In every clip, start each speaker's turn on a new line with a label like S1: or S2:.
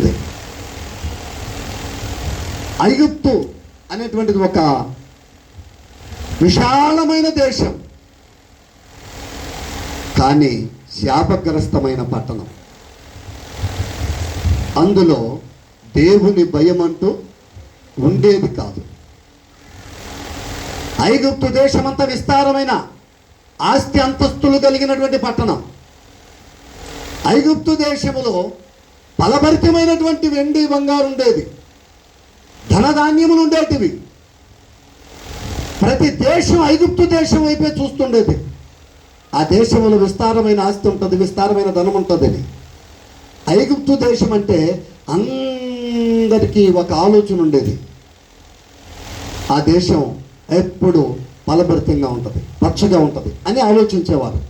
S1: ఉంది ఐగుప్తు అనేటువంటిది ఒక విశాలమైన దేశం. కానీ శాపగ్రస్తమైన పట్టణం. అందులో దేవుని భయం అంటూ ఉండేది కాదు. ఐగుప్తు దేశమంతా విస్తారమైన ఆస్తి అంతస్తులు కలిగినటువంటి పట్టణం. ఐగుప్తు దేశములో ఫలభరితమైనటువంటి వెండి బంగారు ఉండేది ధనధాన్యములు ఉండేటివి ప్రతి దేశం ఐగుప్తు దేశం వైపే చూస్తుండేది. ఆ దేశంలో విస్తారమైన ఆస్తి ఉంటుంది విస్తారమైన ధనం ఉంటుందని. ఐగుప్తు దేశం అంటే అందరికీ ఒక ఆలోచన ఉండేది ఆ దేశం ఎప్పుడు ఫలభరితంగా ఉంటుంది పచ్చగా ఉంటుంది అని ఆలోచించేవారు.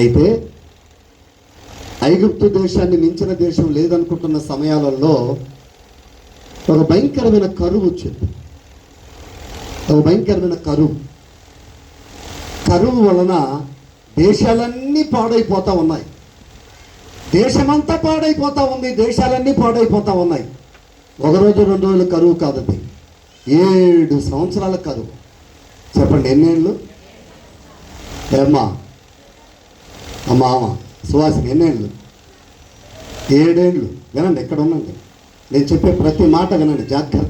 S1: అయితే ఐగుప్తు దేశాన్ని మించిన దేశం లేదనుకుంటున్న సమయాలలో ఒక భయంకరమైన కరువు వచ్చింది. ఒక భయంకరమైన కరువు. కరువు వలన దేశాలన్నీ పాడైపోతా ఉన్నాయి. దేశమంతా పాడైపోతా ఉంది దేశాలన్నీ పాడైపోతా ఉన్నాయి. ఒక రోజు రెండు రోజులు కరువు కాదండి ఏడు సంవత్సరాల కరువు. చెప్పండి ఎన్నేళ్ళు? ఏమ్మా? అమ్మా అమ్మ సువాసిని ఎన్నేళ్ళు? ఏడేళ్ళు? వినండి ఎక్కడ ఉండండి నేను చెప్పే ప్రతి మాట వినండి జాగ్రత్త.